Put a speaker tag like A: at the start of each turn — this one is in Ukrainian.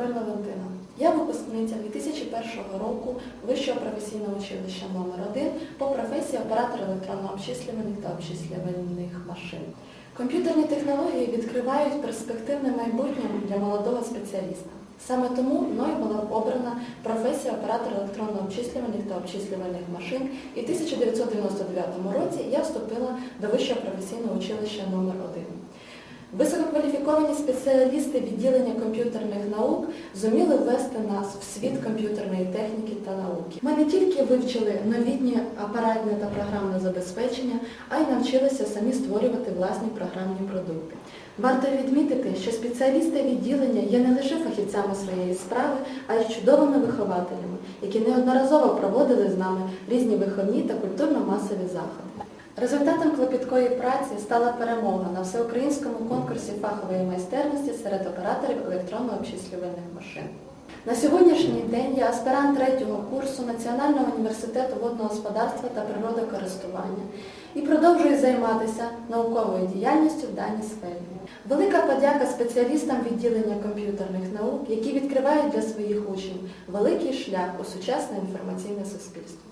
A: Король Валентина. Я випускниця 2001 року Вищого професійного училища номер 1 по професії оператор електронно-обчислювальних та обчислювальних машин. Комп'ютерні технології відкривають перспективне майбутнє для молодого спеціаліста. Саме тому мною була обрана професія оператор електронно-обчислювальних та обчислювальних машин і в 1999 році я вступила до Вищого професійного училища номер 1 Висококваліфіковані спеціалісти відділення комп'ютерних наук зуміли ввести нас в світ комп'ютерної техніки та науки. Ми не тільки вивчили новітнє апаратне та програмне забезпечення, а й навчилися самі створювати власні програмні продукти. Варто відмітити, що спеціалісти відділення є не лише фахівцями своєї справи, а й чудовими вихователями, які неодноразово проводили з нами різні виховні та культурно-масові заходи. Результатом клопіткої праці стала перемога на всеукраїнському конкурсі фахової майстерності серед операторів електронно-обчислювальних машин. На сьогоднішній день я аспірант третього курсу Національного університету водного господарства та природокористування і продовжую займатися науковою діяльністю в даній сфері. Велика подяка спеціалістам відділення комп'ютерних наук, які відкривають для своїх учнів великий шлях у сучасне інформаційне суспільство.